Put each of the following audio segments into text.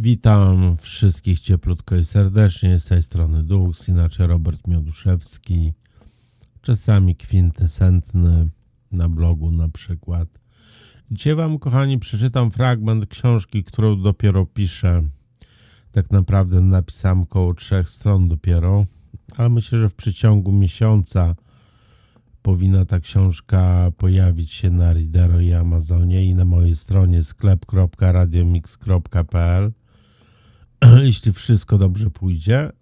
Witam wszystkich cieplutko i serdecznie z tej strony Dux, inaczej Robert Mioduszewski, czasami kwintesentny na blogu na przykład. Dzisiaj Wam, kochani, przeczytam fragment książki, którą dopiero piszę. Tak naprawdę napisałem około trzech stron dopiero, ale myślę, że w przeciągu miesiąca powinna ta książka pojawić się na Readero i Amazonie i na mojej stronie sklep.radiomix.pl jeśli wszystko dobrze pójdzie.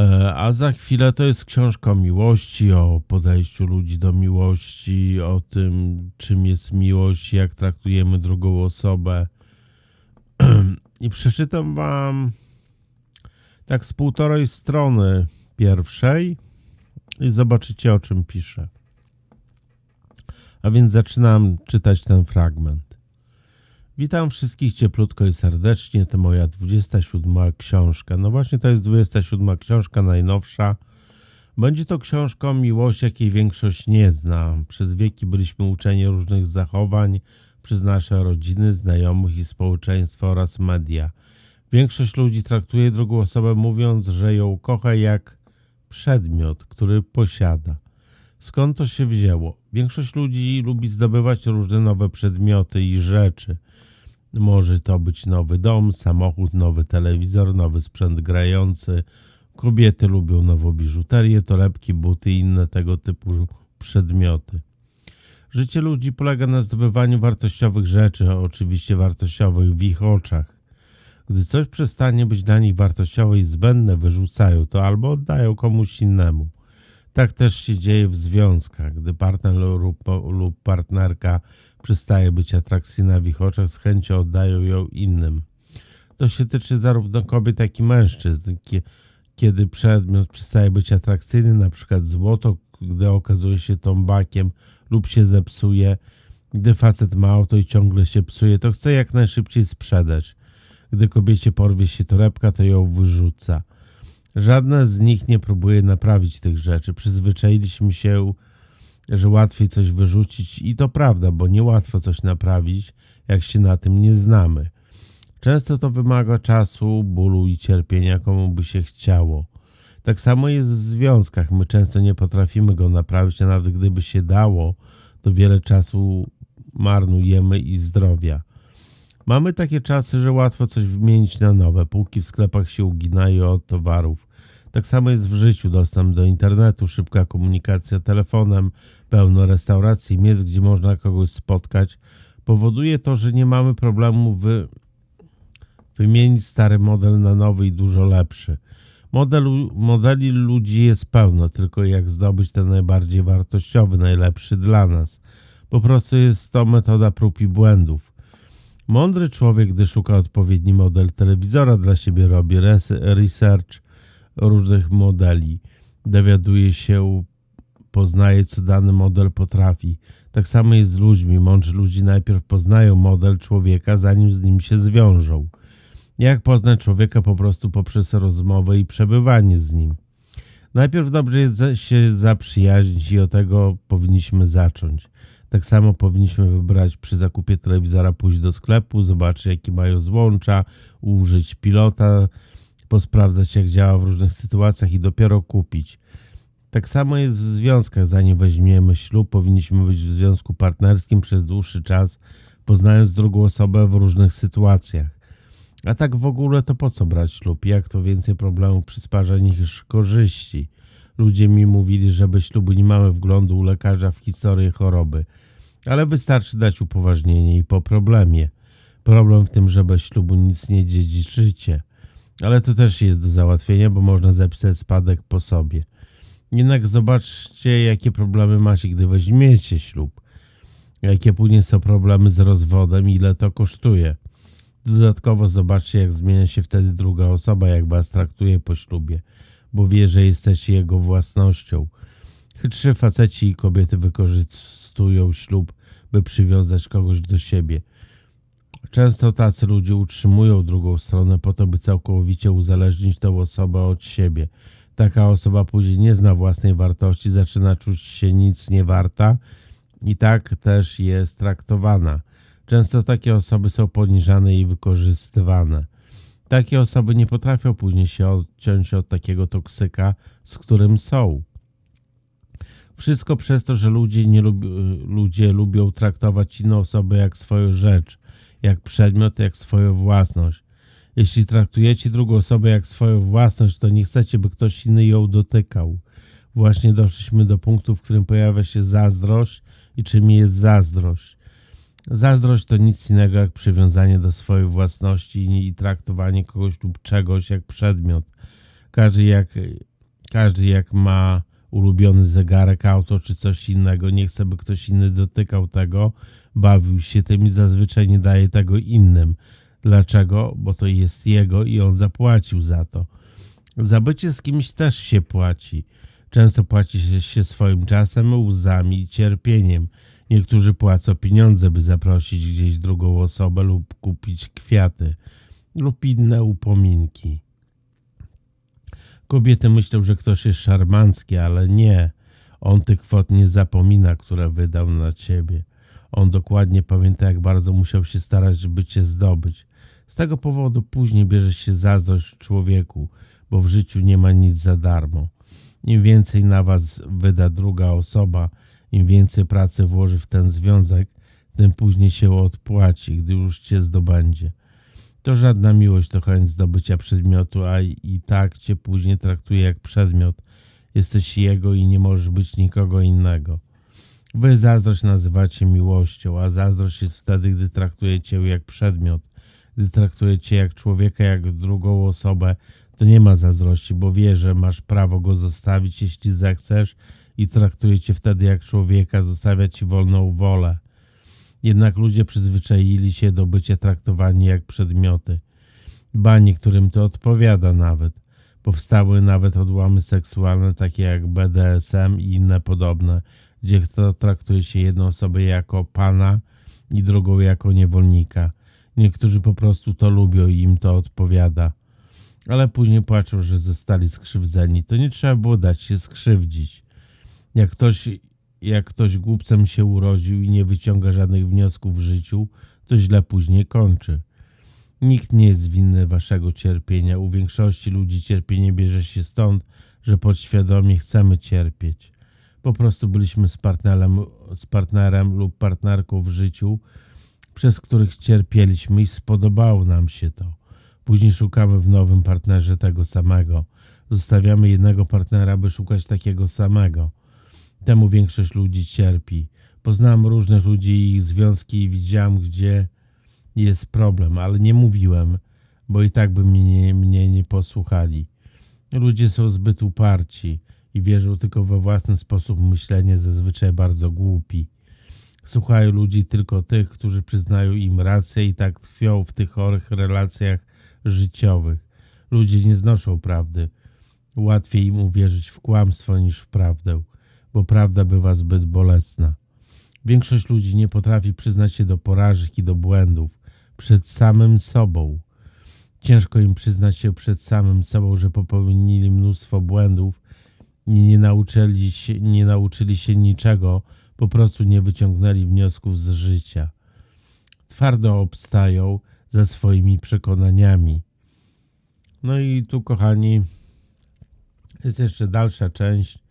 E, A za chwilę to jest książka o miłości, o podejściu ludzi do miłości, o tym, czym jest miłość, jak traktujemy drugą osobę. I przeczytam Wam tak z półtorej strony pierwszej i zobaczycie, o czym piszę. A więc zaczynam czytać ten fragment. Witam wszystkich cieplutko i serdecznie. To moja 27 książka. No właśnie, to jest 27 książka, najnowsza. Będzie to książka o miłości, jakiej większość nie zna. Przez wieki byliśmy uczeni różnych zachowań przez nasze rodziny, znajomych i społeczeństwo oraz media. Większość ludzi traktuje drugą osobę mówiąc, że ją kocha jak przedmiot, który posiada. Skąd to się wzięło? Większość ludzi lubi zdobywać różne nowe przedmioty i rzeczy. Może to być nowy dom, samochód, nowy telewizor, nowy sprzęt grający. Kobiety lubią nową biżuterię, torebki, buty i inne tego typu przedmioty. Życie ludzi polega na zdobywaniu wartościowych rzeczy, oczywiście wartościowych w ich oczach. Gdy coś przestanie być dla nich wartościowe i zbędne, wyrzucają to albo oddają komuś innemu. Tak też się dzieje w związkach. Gdy partner lub, lub partnerka przestaje być atrakcyjna w ich oczach, z chęcią oddają ją innym. To się tyczy zarówno kobiet, jak i mężczyzn. Kiedy przedmiot przestaje być atrakcyjny, na przykład złoto, gdy okazuje się tombakiem lub się zepsuje, gdy facet ma auto i ciągle się psuje, to chce jak najszybciej sprzedać. Gdy kobiecie porwie się torebka, to ją wyrzuca. Żadna z nich nie próbuje naprawić tych rzeczy. Przyzwyczailiśmy się, że łatwiej coś wyrzucić i to prawda, bo niełatwo coś naprawić, jak się na tym nie znamy. Często to wymaga czasu, bólu i cierpienia, komu by się chciało. Tak samo jest w związkach. My często nie potrafimy go naprawić, a nawet gdyby się dało, to wiele czasu marnujemy i zdrowia. Mamy takie czasy, że łatwo coś wymienić na nowe. Półki w sklepach się uginają od towarów. Tak samo jest w życiu. Dostęp do internetu, szybka komunikacja telefonem, pełno restauracji, miejsc, gdzie można kogoś spotkać, powoduje to, że nie mamy problemu wy... wymienić stary model na nowy i dużo lepszy. Modelu, modeli ludzi jest pełno, tylko jak zdobyć ten najbardziej wartościowy, najlepszy dla nas. Po prostu jest to metoda prób i błędów. Mądry człowiek, gdy szuka odpowiedni model telewizora dla siebie, robi research różnych modeli, dowiaduje się, poznaje, co dany model potrafi. Tak samo jest z ludźmi. Mądrzy ludzie najpierw poznają model człowieka, zanim z nim się zwiążą. Jak poznać człowieka po prostu poprzez rozmowę i przebywanie z nim. Najpierw dobrze jest się zaprzyjaźnić i od tego powinniśmy zacząć. Tak samo powinniśmy wybrać przy zakupie telewizora, pójść do sklepu, zobaczyć jakie mają złącza, użyć pilota, posprawdzać jak działa w różnych sytuacjach i dopiero kupić. Tak samo jest w związkach. Zanim weźmiemy ślub, powinniśmy być w związku partnerskim przez dłuższy czas, poznając drugą osobę w różnych sytuacjach. A tak w ogóle to po co brać ślub? Jak to więcej problemów przysparza niż korzyści? Ludzie mi mówili, że bez ślubu nie mamy wglądu u lekarza w historię choroby. Ale wystarczy dać upoważnienie i po problemie. Problem w tym, że bez ślubu nic nie dziedziczycie. Ale to też jest do załatwienia, bo można zapisać spadek po sobie. Jednak zobaczcie, jakie problemy macie, gdy weźmiecie ślub. Jakie później są problemy z rozwodem, ile to kosztuje. Dodatkowo zobaczcie, jak zmienia się wtedy druga osoba, jak was traktuje po ślubie, bo wie, że jesteście jego własnością. Chytrzy faceci i kobiety wykorzystują ślub, by przywiązać kogoś do siebie. Często tacy ludzie utrzymują drugą stronę po to, by całkowicie uzależnić tę osobę od siebie. Taka osoba później nie zna własnej wartości, zaczyna czuć się nic nie warta i tak też jest traktowana. Często takie osoby są poniżane i wykorzystywane. Takie osoby nie potrafią później się odciąć od takiego toksyka, z którym są. Wszystko przez to, że ludzie, nie lubi, ludzie lubią traktować inne osoby jak swoją rzecz, jak przedmiot, jak swoją własność. Jeśli traktujecie drugą osobę jak swoją własność, to nie chcecie, by ktoś inny ją dotykał. Właśnie doszliśmy do punktu, w którym pojawia się zazdrość i czym jest zazdrość. Zazdrość to nic innego jak przywiązanie do swojej własności i traktowanie kogoś lub czegoś jak przedmiot. Każdy jak, każdy jak ma ulubiony zegarek, auto czy coś innego, nie chce, by ktoś inny dotykał tego, bawił się tym i zazwyczaj nie daje tego innym. Dlaczego? Bo to jest jego i on zapłacił za to. Za bycie z kimś też się płaci. Często płaci się swoim czasem, łzami i cierpieniem. Niektórzy płacą pieniądze, by zaprosić gdzieś drugą osobę lub kupić kwiaty lub inne upominki. Kobiety myślą, że ktoś jest szarmancki, ale nie. On tych kwot nie zapomina, które wydał na ciebie. On dokładnie pamięta, jak bardzo musiał się starać, by cię zdobyć. Z tego powodu później bierze się zazdrość człowieku, bo w życiu nie ma nic za darmo. Im więcej na was wyda druga osoba, im więcej pracy włoży w ten związek, tym później się odpłaci, gdy już cię zdobędzie. To żadna miłość to chęć zdobycia przedmiotu, a i tak cię później traktuje jak przedmiot. Jesteś jego i nie możesz być nikogo innego. Wy zazdrość nazywacie miłością, a zazdrość jest wtedy, gdy traktuje cię jak przedmiot. Gdy traktuje cię jak człowieka, jak drugą osobę, to nie ma zazdrości, bo wie, że masz prawo go zostawić, jeśli zechcesz i traktuje cię wtedy jak człowieka, zostawia ci wolną wolę. Jednak ludzie przyzwyczaili się do bycia traktowani jak przedmioty. Ba, niektórym to odpowiada nawet. Powstały nawet odłamy seksualne, takie jak BDSM i inne podobne, gdzie traktuje się jedną osobę jako pana i drugą jako niewolnika. Niektórzy po prostu to lubią i im to odpowiada. Ale później płaczą, że zostali skrzywdzeni. To nie trzeba było dać się skrzywdzić. Jak ktoś jak ktoś głupcem się urodził i nie wyciąga żadnych wniosków w życiu, to źle później kończy. Nikt nie jest winny waszego cierpienia. U większości ludzi cierpienie bierze się stąd, że podświadomie chcemy cierpieć. Po prostu byliśmy z partnerem, z partnerem lub partnerką w życiu, przez których cierpieliśmy i spodobało nam się to. Później szukamy w nowym partnerze tego samego. Zostawiamy jednego partnera, by szukać takiego samego. Temu większość ludzi cierpi. Poznałem różnych ludzi i ich związki i widziałem, gdzie jest problem, ale nie mówiłem, bo i tak by mnie, mnie nie posłuchali. Ludzie są zbyt uparci i wierzą tylko we własny sposób myślenia, zazwyczaj bardzo głupi. Słuchają ludzi tylko tych, którzy przyznają im rację i tak tkwią w tych chorych relacjach życiowych. Ludzie nie znoszą prawdy. Łatwiej im uwierzyć w kłamstwo niż w prawdę bo prawda bywa zbyt bolesna. Większość ludzi nie potrafi przyznać się do porażek i do błędów przed samym sobą. Ciężko im przyznać się przed samym sobą, że popełnili mnóstwo błędów nie nauczyli się, nie nauczyli się niczego, po prostu nie wyciągnęli wniosków z życia. Twardo obstają za swoimi przekonaniami. No i tu, kochani, jest jeszcze dalsza część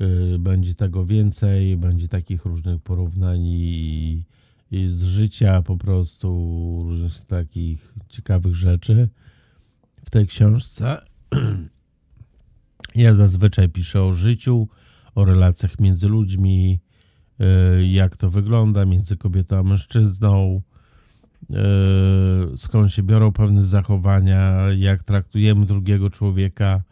Y, będzie tego więcej, będzie takich różnych porównań i, i z życia po prostu, różnych takich ciekawych rzeczy w tej książce. Ja zazwyczaj piszę o życiu, o relacjach między ludźmi, y, jak to wygląda między kobietą a mężczyzną, y, skąd się biorą pewne zachowania, jak traktujemy drugiego człowieka,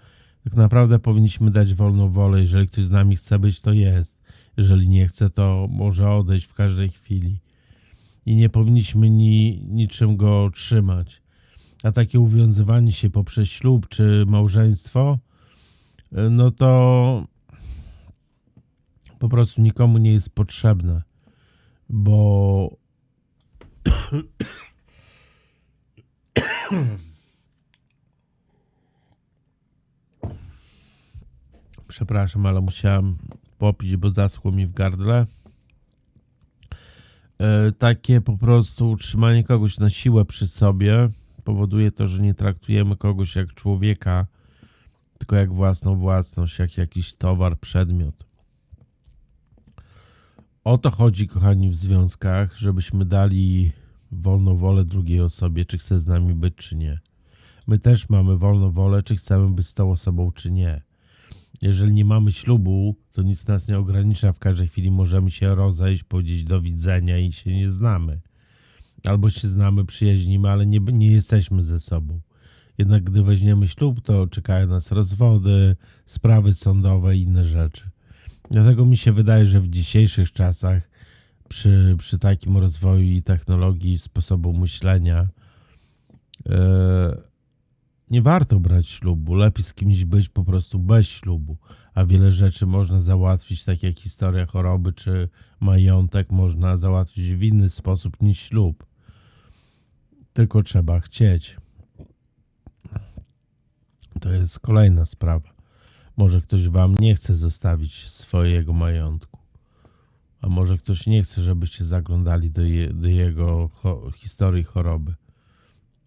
tak naprawdę powinniśmy dać wolną wolę. Jeżeli ktoś z nami chce być, to jest. Jeżeli nie chce, to może odejść w każdej chwili. I nie powinniśmy ni, niczym go trzymać. A takie uwiązywanie się poprzez ślub czy małżeństwo, no to po prostu nikomu nie jest potrzebne, bo Przepraszam, ale musiałem popić, bo zaschło mi w gardle. E, takie po prostu utrzymanie kogoś na siłę przy sobie powoduje to, że nie traktujemy kogoś jak człowieka, tylko jak własną własność, jak jakiś towar, przedmiot. O to chodzi, kochani, w związkach, żebyśmy dali wolną wolę drugiej osobie, czy chce z nami być, czy nie. My też mamy wolną wolę, czy chcemy być z tą osobą, czy nie. Jeżeli nie mamy ślubu, to nic nas nie ogranicza. W każdej chwili możemy się rozejść, powiedzieć do widzenia i się nie znamy. Albo się znamy, przyjaźnimy, ale nie, nie jesteśmy ze sobą. Jednak gdy weźmiemy ślub, to czekają nas rozwody, sprawy sądowe i inne rzeczy. Dlatego mi się wydaje, że w dzisiejszych czasach, przy, przy takim rozwoju i technologii, sposobu myślenia, e, nie warto brać ślubu. Lepiej z kimś być po prostu bez ślubu. A wiele rzeczy można załatwić, tak jak historia choroby czy majątek, można załatwić w inny sposób niż ślub. Tylko trzeba chcieć. To jest kolejna sprawa. Może ktoś wam nie chce zostawić swojego majątku. A może ktoś nie chce, żebyście zaglądali do, je, do jego cho historii choroby.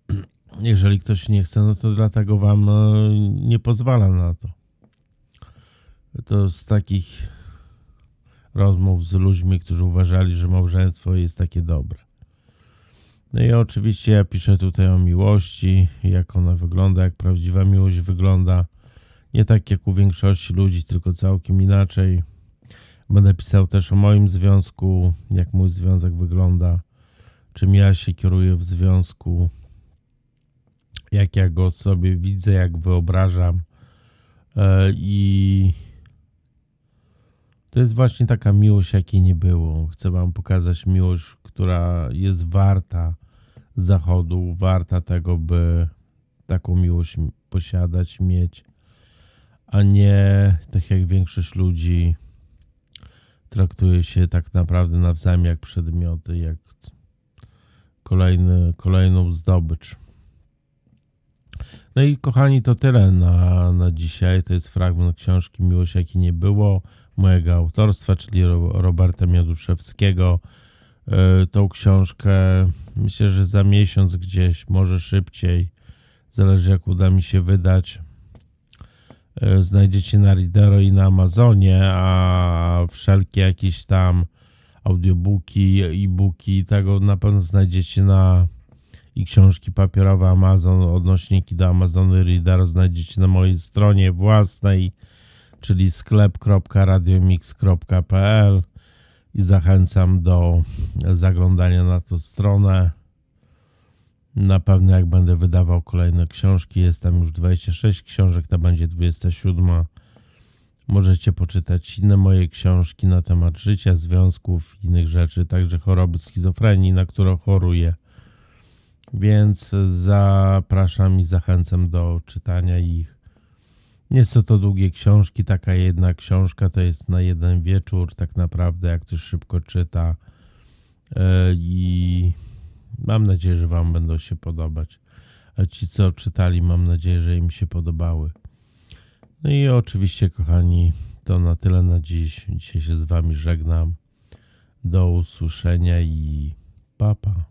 Jeżeli ktoś nie chce, no to dlatego wam no, nie pozwala na to. To z takich rozmów z ludźmi, którzy uważali, że małżeństwo jest takie dobre. No i oczywiście ja piszę tutaj o miłości, jak ona wygląda, jak prawdziwa miłość wygląda. Nie tak jak u większości ludzi, tylko całkiem inaczej. Będę pisał też o moim związku, jak mój związek wygląda, czym ja się kieruję w związku, jak ja go sobie widzę, jak wyobrażam. E, I to jest właśnie taka miłość, jakiej nie było. Chcę Wam pokazać miłość, która jest warta zachodu, warta tego, by taką miłość posiadać, mieć, a nie tak jak większość ludzi traktuje się tak naprawdę nawzajem jak przedmioty, jak kolejny, kolejną zdobycz. No i kochani, to tyle na, na dzisiaj. To jest fragment książki Miłość jaki nie było, mojego autorstwa, czyli Roberta Mioduszewskiego. E, tą książkę myślę, że za miesiąc gdzieś, może szybciej, zależy jak uda mi się wydać. E, znajdziecie na Readero i na Amazonie, a wszelkie jakieś tam audiobooki, e-booki, tego na pewno znajdziecie na i książki papierowe Amazon, odnośniki do Amazony Reader znajdziecie na mojej stronie własnej, czyli sklep.radiomix.pl i zachęcam do zaglądania na tę stronę. Na pewno jak będę wydawał kolejne książki, jest tam już 26 książek, ta będzie 27. Możecie poczytać inne moje książki na temat życia, związków, innych rzeczy, także choroby schizofrenii, na którą choruję. Więc zapraszam i zachęcam do czytania ich. Nie są to długie książki, taka jedna książka to jest na jeden wieczór, tak naprawdę, jak ktoś szybko czyta. E, I mam nadzieję, że Wam będą się podobać. A ci, co czytali, mam nadzieję, że im się podobały. No i oczywiście, kochani, to na tyle na dziś. Dzisiaj się z Wami żegnam. Do usłyszenia i papa.